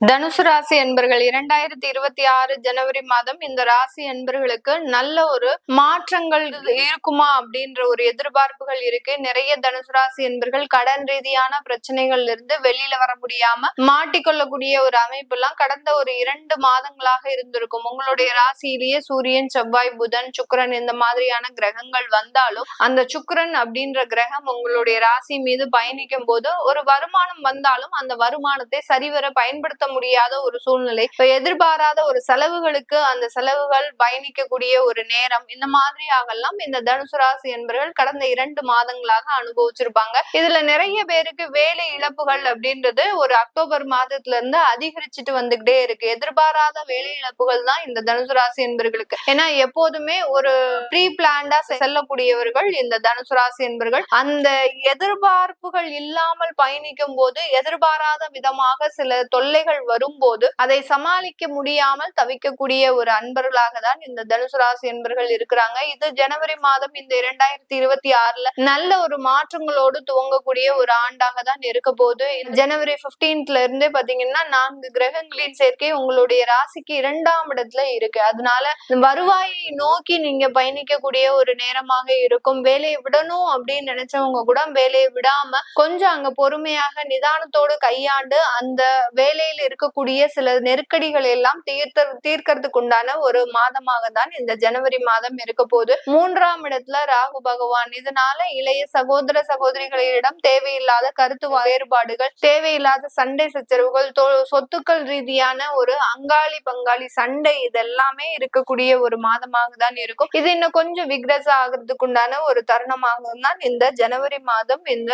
தனுசு ராசி என்பர்கள் இரண்டாயிரத்தி இருபத்தி ஆறு ஜனவரி மாதம் இந்த ராசி என்பர்களுக்கு நல்ல ஒரு மாற்றங்கள் இருக்குமா அப்படின்ற ஒரு எதிர்பார்ப்புகள் இருக்கு. நிறைய தனுசு ராசி என்பர்கள் கடன் ரீதியான பிரச்சனைகள்ல இருந்து வெளியில வர முடியாம மாட்டிக்கொள்ளக்கூடிய ஒரு அமைப்பு எல்லாம் கடந்த ஒரு இரண்டு மாதங்களாக இருந்திருக்கும். உங்களுடைய ராசியிலேயே சூரியன் செவ்வாய் புதன் சுக்கரன் இந்த மாதிரியான கிரகங்கள் வந்தாலும் அந்த சுக்கரன் அப்படின்ற கிரகம் உங்களுடைய ராசி மீது பயணிக்கும் போது ஒரு வருமானம் வந்தாலும் அந்த வருமானத்தை சரிவர பயன்படுத்த முடியாத ஒரு சூழ்நிலை. இப்ப எதிர்பாராத ஒரு செலவுகளுக்கு அந்த செலவுகள் பயணிக்கக்கூடிய ஒரு நேரம் இந்த மாதிரியாகலாம் இந்த தனுசு ராசி என்பவர்கள் கடந்த இரண்டு மாதங்களாக அனுபவிச்சிருப்பாங்க. இதுல நிறைய பேருக்கு வேலை இழப்புகள் அப்படின்றது ஒரு அக்டோபர் மாதத்துல இருந்து அதிகரிச்சுட்டு வந்துகிட்டே இருக்கு. எதிர்பாராத வேலை இழப்புகள் தான் இந்த தனுசு ராசி என்பவர்களுக்கு ஏன்னா எப்போதுமே ஒரு ப்ரீ பிளான்டா செல்லக்கூடியவர்கள் இந்த தனுசு ராசி என்பவர்கள் அந்த எதிர்பார்ப்புகள் இல்லாமல் பயணிக்கும் போது எதிர்பாராத விதமாக சில தொல்லைகள் வரும்போது அதை சமாளிக்க முடியாமல் தவிக்கக்கூடிய ஒரு அன்பர்களாக தான் இந்த தனுசு ராசி என்பர்கள் இருக்கிறாங்க. இது ஜனவரி மாதம் இந்த இரண்டாயிரத்தி இருபத்தி ஆறுல நல்ல ஒரு மாற்றங்களோடு துவங்கக்கூடிய ஒரு ஆண்டாக தான் இருக்க போது ஜனவரி பிப்டீன்த்ல இருந்தே பாத்தீங்கன்னா நான்கு கிரகங்களின் சேர்க்கை உங்களுடைய ராசிக்கு இரண்டாம் இடத்துல இருக்கு. அதனால வருவாயை நோக்கி நீங்க பயணிக்கக்கூடிய ஒரு நேரமாக இருக்கும். வேலையை விடணும் அப்படின்னு நினைச்சவங்க கூட வேலையை விடாம கொஞ்சம் அங்க பொறுமையாக நிதானத்தோடு கையாண்டு அந்த வேலையில இருக்கக்கூடிய சில நெருக்கடிகள் எல்லாம் தீர்த்த தீர்க்கறதுக்கு உண்டான ஒரு மாதமாக தான் இந்த ஜனவரி மாதம் இருக்க போது மூன்றாம் இடத்துல ராகு பகவான். இதனால இளைய சகோதர சகோதரிகளிடம் தேவையில்லாத கருத்து வேறுபாடுகள் தேவையில்லாத சண்டை சச்சரவுகள் சொத்துக்கள் ரீதியான ஒரு அங்காளி பங்காளி சண்டை இதெல்லாமே இருக்கக்கூடிய ஒரு மாதமாக தான் இருக்கும். இது இன்னும் கொஞ்சம் விக்ரஸ் ஆகிறதுக்கு உண்டான ஒரு தருணமாக தான் இந்த ஜனவரி மாதம் இந்த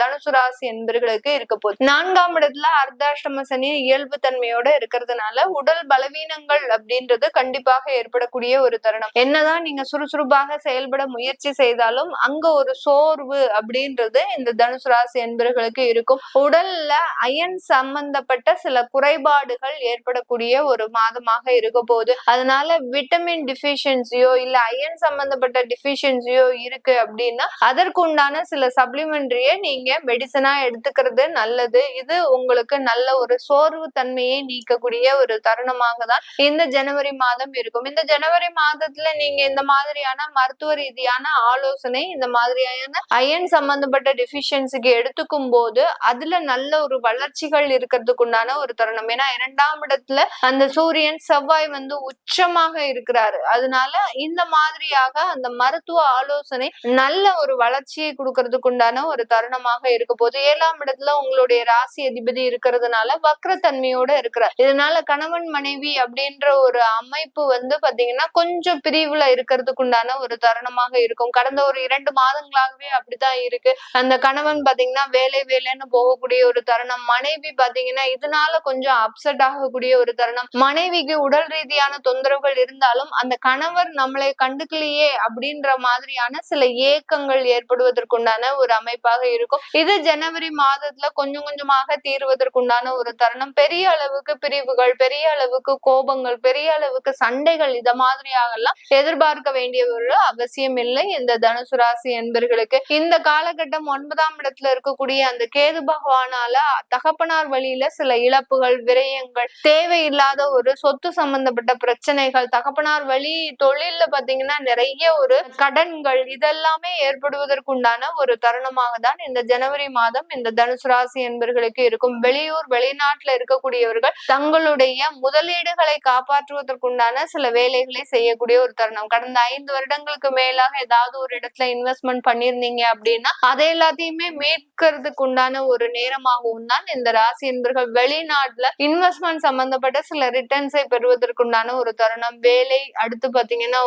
தனுசு ராசி என்பர்களுக்கு இருக்க போகுது. நான்காம் இடத்துல அர்த்தாஷ்டம சனி இயல்பு தன்மையோட இருக்கிறதுனால உடல் பலவீனங்கள் அப்படின்றது கண்டிப்பாக ஏற்படக்கூடிய ஒரு தருணம். என்னதான் நீங்க சுறுசுறுப்பாக செயல்பட முயற்சி செய்தாலும் அங்க ஒரு சோர்வு அப்படின்றது இந்த தனுசு ராசி என்பர்களுக்கு இருக்கும். உடல்ல அயன் சம்பந்தப்பட்ட சில குறைபாடுகள் ஏற்படக்கூடிய ஒரு மாதமாக இருக்க போகுது. அதனால விட்டமின் டிஃபிஷியன்சியோ இல்ல அயன் சம்பந்தப்பட்ட டிஃபிஷியன்சியோ இருக்கு அப்படின்னா அதற்கு உண்டான சில சப்ளிமெண்ட்ரியை நீங்க மெடிசனா எடுத்துக்கிறது நல்லது. இது உங்களுக்கு நல்ல ஒரு சோர்வு தன்மையை நீக்கக்கூடிய ஒரு தருணமாக தான் இந்த ஜனவரி மாதம் இருக்கும். இந்த ஜனவரி மாதத்துல நீங்க இந்த மாதிரியான மருத்துவ ரீதியான ஆலோசனை இந்த மாதிரியான அயன் சம்பந்தப்பட்ட டெபிஷியன்சிக்கு எடுத்துக்கும் போது அதுல நல்ல ஒரு வளர்ச்சிகள் இருக்கிறதுக்கு உண்டான ஒரு தருணம். ஏன்னா இரண்டாம் இடத்துல அந்த சூரியன் செவ்வாய் வந்து உச்சமாக இருக்கிறாரு. அதனால இந்த மாதிரியாக அந்த மருத்துவ ஆலோசனை நல்ல ஒரு வளர்ச்சியை கொடுக்கறதுக்கு உண்டான ஒரு தருணமாக இருக்க போது ஏழாம் இடத்துல உங்களுடைய ராசி அதிபதி இருக்கிறதுனால வக்ரத்தன்மையோட இருக்கிறார். இதனால கணவன் மனைவி அப்படின்ற ஒரு அமைப்பு வந்து பாத்தீங்கன்னா கொஞ்சம் பிரிவுல இருக்கிறதுக்கு உண்டான ஒரு தருணமாக இருக்கும். கடந்த ஒரு இரண்டு மாதங்களாகவே அப்படிதான் இருக்கு. அந்த கணவன் பாத்தீங்கன்னா வேலை வேலைன்னு போகக்கூடிய ஒரு தருணம். மனைவி பாத்தீங்கன்னா இதனால கொஞ்சம் அப்செட் ஆகக்கூடிய ஒரு தருணம். மனைவிக்கு உடல் ரீதியான தொந்தரவுகள் இருந்தாலும் அந்த கணவர் நம்மளை கண்டுக்கலையே அப்படின்ற மாதிரியான சில ஏக்கங்கள் ஏற்படுவதற்குண்டான ஒரு அமைப்பாக இருக்கும். இது ஜனவரி மாதத்துல கொஞ்சம் கொஞ்சமாக தீர்வதற்குண்டான ஒரு தருணம். பெரிய அளவுக்கு பிரிவுகள் பெரிய அளவுக்கு கோபங்கள் பெரிய அளவுக்கு சண்டைகள் இத மாதிரியாகலாம் எதிர்பார்க்க வேண்டிய ஒரு அவசியம் இல்லை. இந்த தனுசு ராசி என்பர்களுக்கு இந்த காலகட்டம் ஒன்பதாம் இடத்துல இருக்கக்கூடிய அந்த கேது பகவானால தகப்பனார் வழியில சில இழப்புகள் விரயங்கள் தேவையில்லாத ஒரு சொத்து சம்பந்தப்பட்ட பிரச்சனைகள் தகப்பனார் வழி தொழில்ல பாத்தீங்கன்னா நிறைய ஒரு கடன்கள் இதெல்லாமே ஏற்படுவதற்குண்டான ஒரு தருணமாக தான் இந்த ஜனவரி மாதம் இந்த தனுசு ராசி என்பர்களுக்கு இருக்கும். வெளியூர் வெளிநாட்டு வெளிநாட்டுல இருக்கக்கூடியவர்கள் தங்களுடைய முதலீடுகளை காப்பாற்றுவதற்குண்டான சில வேலைகளை செய்யக்கூடிய ஒரு தருணம். கடந்த ஐந்து வருடங்களுக்கு மேலாக ஏதாவது ஒரு இடத்துல இன்வெஸ்ட்மெண்ட் பண்ணிருந்தீங்க அப்படின்னா அதை எல்லாத்தையுமே மீட்கிறதுக்கு உண்டான ஒரு நேரமாகவும் தான் இந்த ராசி என்பர்கள் வெளிநாட்டுல இன்வெஸ்ட்மெண்ட் சம்பந்தப்பட்ட சில ரிட்டர்ன்ஸை பெறுவதற்குண்டான ஒரு தருணம். வேலை அடுத்து பாத்தீங்கன்னா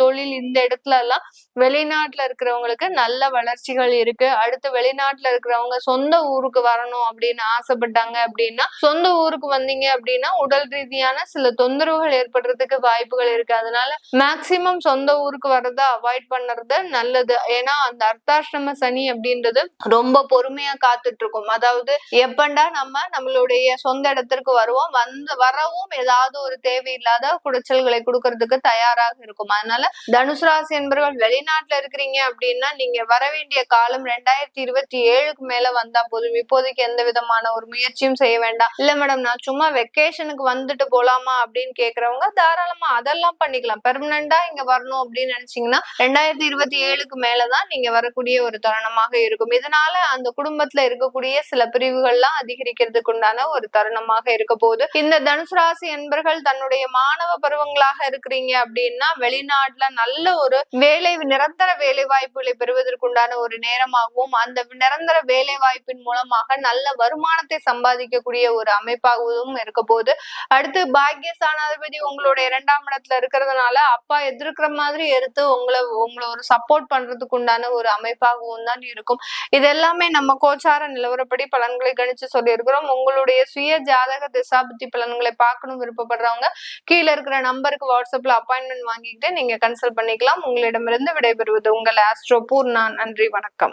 தொழில் இந்த இடத்துல எல்லாம் வெளிநாட்டுல இருக்கிறவங்களுக்கு நல்ல வளர்ச்சிகள் இருக்கு. அடுத்து வெளிநாட்டுல இருக்கிறவங்க சொந்த ஊருக்கு வரணும் அப்படின்னு ஆசைப்பட்டாங்க அப்படின்னா சொந்த ஊருக்கு வந்தீங்க அப்படின்னா உடல் ரீதியான சில தொந்தரவுகள் ஏற்படுறதுக்கு வாய்ப்புகள் இருக்கு. அதனால மேக்சிமம் சொந்த ஊருக்கு வர்றத அவாய்ட் பண்றது நல்லது. ஏன்னா அந்த அர்த்தாசிரம சனி அப்படின்றது ரொம்ப பொறுமையா காத்துட்டு இருக்கும் அதாவது எப்பண்டா நம்ம நம்மளுடைய சொந்த இடத்திற்கு வருவோம் வந்து வரவும் ஏதாவது ஒரு தேவையில்லாத குடைச்சல்களை கொடுக்கறதுக்கு தயாராக இருக்கும். அதனால தனுசு ராசி என்பவர்கள் வெளிநாட்டுல இருக்கிறீங்க அப்படின்னா நீங்க வர வேண்டிய காலம் ரெண்டாயிரத்தி இருபத்தி ஏழுக்கு மேல வந்தா போதும். இப்போதைக்கு எந்த விதமான ஒரு முயற்சியும் செய்ய வேண்டாம். வேண்டாம். இல்ல மேடம் நான் சும்மா வெக்கேஷனுக்கு வந்துட்டு போலாமா அப்படின்னு கேக்குறவங்க தாராளமா அதெல்லாம் பண்ணிக்கலாம். பெர்மனண்டா இங்க வரணும் அப்படின்னு நினைச்சீங்கன்னா ரெண்டாயிரத்தி இருபத்தி ஏழுக்கு மேலதான் நீங்க வரக்கூடிய ஒரு தருணமாக இருக்கும். இதனால அந்த குடும்பத்துல இருக்கக்கூடிய சில பிரிவுகள்லாம் அதிகரிக்கிறதுக்கு உண்டான ஒரு தருணமாக இருக்க போகுது. இந்த தனுசு ராசி என்பர்கள் தன்னுடைய மாணவ பருவங்களாக இருக்கிறீங்க அப்படின்னா வெளிநாட்டுல நல்ல ஒரு வேலை நிரந்தர வேலை வாய்ப்புகளை பெறுவதற்குண்டான ஒரு நேரமாகவும் அந்த நிரந்தர வேலை வாய்ப்பின் மூலமாக நல்ல வருமானத்தை சம்பாதிக்கக்கூடிய ஒரு அமைப்பாகவும் இருக்க போகுது அடுத்து பாக்கிய சாணாதிபதி உங்களோட இரண்டாம் இடத்துல இருக்கிறதுனால அப்பா எதிர்க்கிற மாதிரி எடுத்து உங்களை உங்களை ஒரு சப்போர்ட் பண்றதுக்கு உண்டான ஒரு அமைப்பாகவும் தான் இருக்கும். இது எல்லாமே நம்ம கோச்சார நிலவரப்படி பலன்களை கணிச்சு சொல்லியிருக்கிறோம். உங்களுடைய சுய ஜாதக திசாபுத்தி பலன்களை பார்க்கணும் விருப்பப்படுறவங்க கீழே இருக்கிற நம்பருக்கு வாட்ஸ்அப்ல அப்பாயின்மெண்ட் வாங்கிக்கிட்டு நீங்க கன்சல்ட் பண்ணிக்கலாம். உங்களிடமிருந்து விடைபெறுவது உங்கள் ஆஸ்ட்ரோ பூர்ணா நன்றி வணக்கம்.